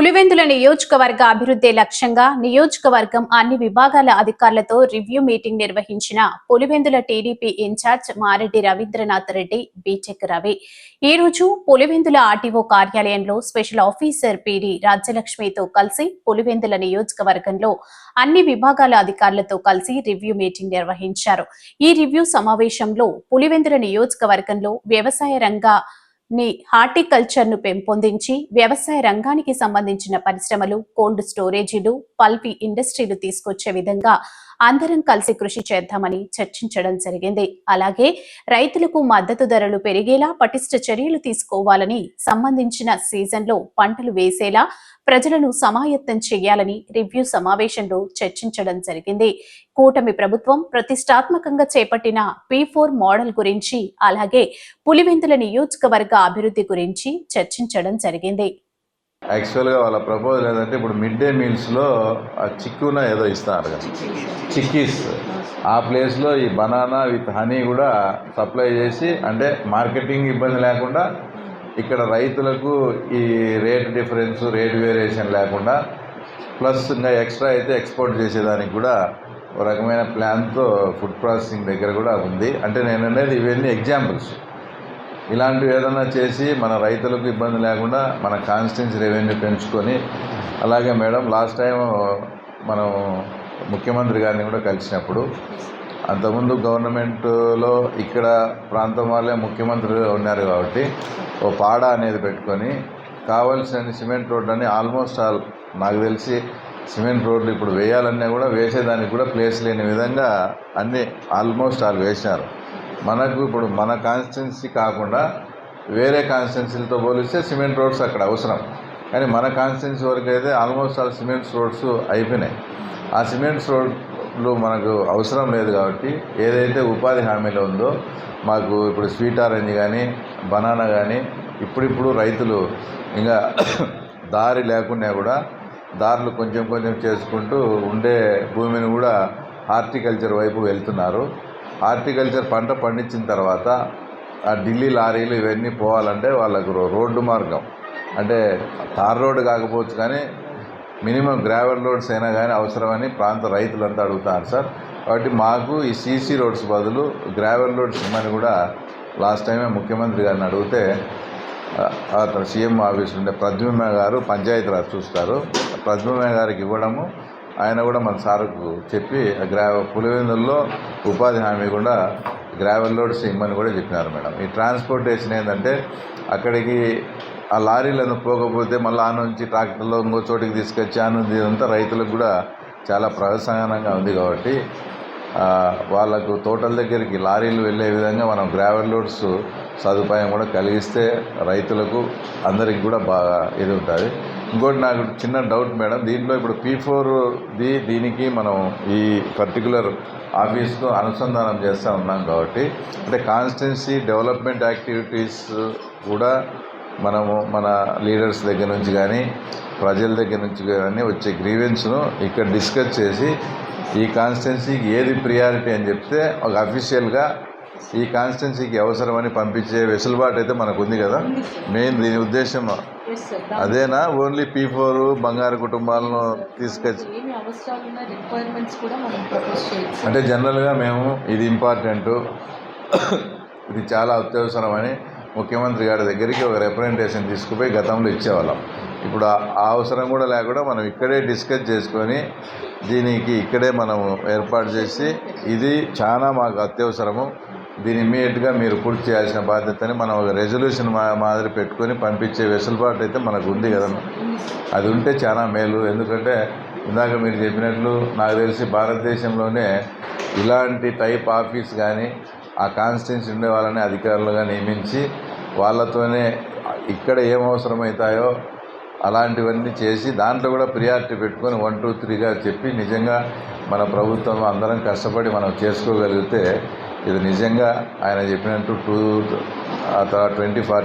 పులివెందుల నియోజకవర్గ అభివృద్ధి లక్ష్యంగా నియోజకవర్గం అన్ని విభాగాల అధికారులతో రివ్యూ మీటింగ్ నిర్వహించిన Pulivendula TDP incharge Mareddy Ravindranath Reddy B Tech Ravi. ఈ రోజు పులివెందుల ఆర్టీఓ కార్యాలయంలో స్పెషల్ ఆఫీసర్ పిడి రాజ్యలక్ష్మితో కలిసి పులివెందుల నియోజకవర్గంలో అన్ని విభాగాల అధికారులతో కలిసి రివ్యూ మీటింగ్ నిర్వహించారు. ఈ రివ్యూ సమావేశంలో పులివెందుల నియోజకవర్గంలో వ్యవసాయ రంగ ని హార్టికల్చర్ను పెంపొందించి వ్యవసాయ రంగానికి సంబంధించిన పరిశ్రమలు కోల్డ్ స్టోరేజీలు పల్పి ఇండస్ట్రీలు తీసుకొచ్చే విధంగా అందరం కలిసి కృషి చేద్దామని చర్చించడం జరిగింది. అలాగే రైతులకు మద్దతు ధరలు పెరిగేలా పటిష్ట చర్యలు తీసుకోవాలని సంబంధించిన సీజన్లో పంటలు వేసేలా ప్రజలను సమాయత్తం చేయాలని రివ్యూ సమావేశంలో చర్చించడం జరిగింది. కూటమి ప్రభుత్వం ప్రతిష్టాత్మకంగా చేపట్టిన పి ఫోర్ మోడల్ గురించి అలాగే పులివెందుల నియోజకవర్గ అభివృద్ధి గురించి చర్చించడం జరిగింది. యాక్చువల్గా వాళ్ళ ప్రపోజల్ ఏంటంటే ఇప్పుడు మిడ్ డే మీల్స్లో ఆ చిక్కున ఏదో ఇస్తున్నారు కదా. చిక్కీస్. ఆ ప్లేస్లో ఈ బనానా విత్ హనీ కూడా సప్లై చేసి అంటే మార్కెటింగ్ ఇబ్బంది లేకుండా ఇక్కడ రైతులకు ఈ రేట్ డిఫరెన్స్ రేట్ వేరియేషన్ లేకుండా ప్లస్ ఇంకా ఎక్స్ట్రా అయితే ఎక్స్పోర్ట్ చేసేదానికి కూడా ఒక రకమైన ప్లాన్తో ఫుడ్ ప్రాసెసింగ్ దగ్గర కూడా ఉంది. అంటే నేను అనేది ఇవన్నీ ఎగ్జాంపుల్స్. ఇలాంటివి ఏదైనా చేసి మన రైతులకు ఇబ్బంది లేకుండా మన కాన్స్టిట్యూన్సీ రెవెన్యూ పెంచుకొని అలాగే మేడం లాస్ట్ టైం మనం ముఖ్యమంత్రి గారిని కూడా కలిసినప్పుడు అంతకుముందు గవర్నమెంట్లో ఇక్కడ ప్రాంతం వాళ్ళే ముఖ్యమంత్రులు ఉన్నారు కాబట్టి ఓ పాడ అనేది పెట్టుకొని కావాల్సిన సిమెంట్ రోడ్ అని ఆల్మోస్ట్ ఆల్ నాకు తెలిసి సిమెంట్ రోడ్లు ఇప్పుడు వేయాలన్నా కూడా వేసేదానికి కూడా ప్లేస్ లేని విధంగా అన్నీ ఆల్మోస్ట్ ఆల్ వేశారు మనకు ఇప్పుడు మన కాన్స్టిట్యున్సీ కాకుండా వేరే కాన్స్టిట్యున్సీలతో పోలిస్తే సిమెంట్ రోడ్స్ అక్కడ అవసరం. కానీ మన కాన్స్టిట్యున్సీ వరకు అయితే ఆల్మోస్ట్ ఆల్ సిమెంట్స్ రోడ్స్ అయిపోయినాయి. ఆ సిమెంట్స్ రోడ్లు మనకు అవసరం లేదు కాబట్టి ఏదైతే ఉపాధి హామీలో ఉందో మాకు ఇప్పుడు స్వీట్ ఆరెంజ్ కానీ బనానా కానీ ఇప్పుడిప్పుడు రైతులు ఇంకా దారి లేకున్నా కూడా దారులు కొంచెం కొంచెం చేసుకుంటూ ఉండే భూమిని కూడా హార్టికల్చర్ వైపు వెళ్తున్నారు. హార్టికల్చర్ పంట పండించిన తర్వాత ఆ ఢిల్లీ లారీలు ఇవన్నీ పోవాలంటే వాళ్ళకు రో- రోడ్డు మార్గం. అంటే తార్ రోడ్డు కాకపోవచ్చు కానీ మినిమం గ్రావెల్ రోడ్స్ అయినా కానీ అవసరమని ప్రాంత రైతులంతా అడుగుతారు సార్. కాబట్టి మాకు ఈ సీసీ రోడ్స్ బదులు గ్రావెల్ రోడ్స్ ఇమ్మని కూడా లాస్ట్ టైమే ముఖ్యమంత్రి గారిని అడిగితే అతను సీఎం ఆఫీస్ ఉండే ప్రద్యుమ్న గారు పంచాయతీరాజ్ చూస్తారు. ప్రద్యుమ్న గారికి ఇవ్వడము ఆయన కూడా మన సార్కు చెప్పి గ్రావ పులివెందుల్లో ఉపాధి హామీ కూడా గ్రావెల్ లోడ్స్ ఇమ్మని కూడా చెప్పినారు మేడం. ఈ ట్రాన్స్పోర్టేషన్ ఏంటంటే అక్కడికి ఆ లారీలను పోకపోతే మళ్ళీ ఆ నుంచి ట్రాక్టర్లో ఇంకో చోటికి తీసుకొచ్చి ఆ నుంచి ఇదంతా రైతులకు కూడా చాలా ప్రయోజనంగా ఉంది కాబట్టి వాళ్ళకు తోటల దగ్గరికి లారీలు వెళ్ళే విధంగా మనం గ్రావెల్ లోడ్స్ సదుపాయం కూడా కలిగిస్తే రైతులకు అందరికి కూడా బాగా ఇది ఉంటుంది. ఇంకోటి నాకు చిన్న డౌట్ మేడం దీంట్లో ఇప్పుడు పీ ఫోర్ది దీనికి మనం ఈ పర్టికులర్ ఆఫీస్కు అనుసంధానం చేస్తూ ఉన్నాం కాబట్టి అంటే కాన్స్టెన్సీ డెవలప్మెంట్ యాక్టివిటీస్ కూడా మనము మన లీడర్స్ దగ్గర నుంచి కానీ ప్రజల దగ్గర నుంచి కానీ వచ్చే గ్రీవెన్స్ను ఇక్కడ డిస్కస్ చేసి ఈ కాన్స్టిట్యున్సీకి ఏది ప్రియారిటీ అని చెప్తే ఒక అఫీషియల్గా ఈ కాన్స్టిట్యున్సీకి అవసరమని పంపించే వెసులుబాటు అయితే మనకు ఉంది కదా. మెయిన్ దీని ఉద్దేశం అదేనా? ఓన్లీ పీ ఫోర్ బంగారు కుటుంబాలను తీసుకొచ్చి అంటే జనరల్గా మేము ఇది ఇంపార్టెంట్ ఇది చాలా అత్యవసరమని ముఖ్యమంత్రి గారి దగ్గరికి ఒక రిప్రజెంటేషన్ తీసుకుపోయి గతంలో ఇచ్చేవాళ్ళం. ఇప్పుడు ఆ అవసరం కూడా లేకుండా మనం ఇక్కడే డిస్కస్ చేసుకొని దీనికి ఇక్కడే మనం ఏర్పాటు చేసి ఇది చాలా మాకు అత్యవసరము. దీని ఇమీడియట్గా మీరు పూర్తి చేయాల్సిన బాధ్యతని మనం ఒక రెజల్యూషన్ మా మాదిరి పెట్టుకొని పంపించే వెసులుబాటు అయితే మనకు ఉంది కదమ్మా అది ఉంటే చాలా మేలు. ఎందుకంటే ఇందాక మీరు చెప్పినట్లు నాకు తెలిసి భారతదేశంలోనే ఇలాంటి టైప్ ఆఫీస్ కానీ ఆ కాన్స్టిట్యున్సీ ఉండే వాళ్ళని అధికారులుగా నియమించి వాళ్ళతోనే ఇక్కడ ఏం అవసరమవుతాయో అలాంటివన్నీ చేసి దాంట్లో కూడా ప్రియారిటీ పెట్టుకొని వన్ టూ త్రీగా చెప్పి నిజంగా మన ప్రభుత్వం అందరం కష్టపడి మనం చేసుకోగలిగితే ఇది నిజంగా ఆయన చెప్పినట్టు టూ ట్వంటీ ఫార్టీ